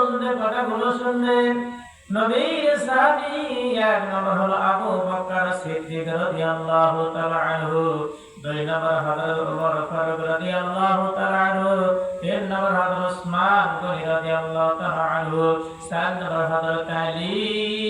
মনোযোগের কথাগুলো শুনলেন নবীর সাহাবী এক নম্বর হলো আবু বকর সিদ্দিক রাদিয়াল্লাহু তাআলা আনহু। দুই নম্বর হযরত ওমর ফারুক রাদিয়াল্লাহু তাআলা চার নম্বর হযরত আলী।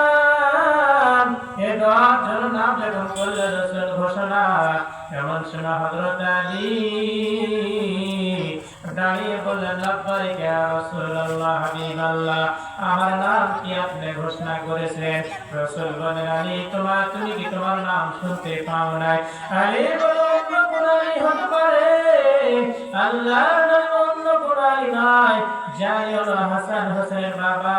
এ দশ জন নাম যখন করলেন রাসূল ঘোষণা এমন শোনা হযরত আলী দাঁড়িয়ে বললেন লব্বাইক ইয়া রাসূলুল্লাহ হাবিবাল্লাহ আমার নাম কি আপনি ঘোষণা করেছেন রাসূল বলেন আলী তোমার তুমি কি তোমার নাম শুনতে পাও নাই আলী বলো অন্য কোন হতে পারে আল্লাহর নবী অন্য কোন নয় জানি হলো হাসান হোসেনের বাবা,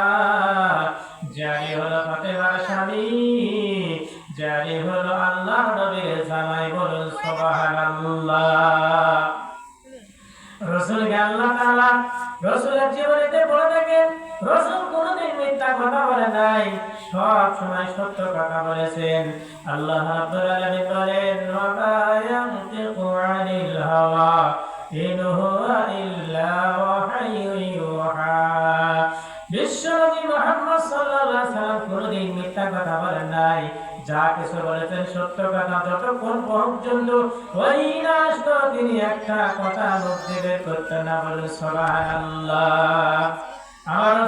জানি হলো ফাতেমার স্বামী। জানি হলো আল্লাহ নবীর জামাই বলুন সুবহানাল্লাহ। রসুলকে আল্লাহ তাআলা রসুলের জীবনীতে বলে থাকেন, রসুল মিথ্যা কথা বলে নাই, সব সময় সত্য কথা বলেছেন। আল্লাহ রাব্বুল আলামিন বলেন ওয়া আনিল হাওয়া, ইন হুয়া ইল্লা ইউহা। বিশ্বনবী মুহাম্মদ সাল্লাল্লাহু আলাইহি সাল্লাম কোনোদিন মিথ্যা কথা বলেন নাই যা কিছু বলেছেন সত্য কথা, যতক্ষণ পর্যন্ত ওই না তিনি একটা কথা বের করতেন না বলে সবাই আল্লাহ আমার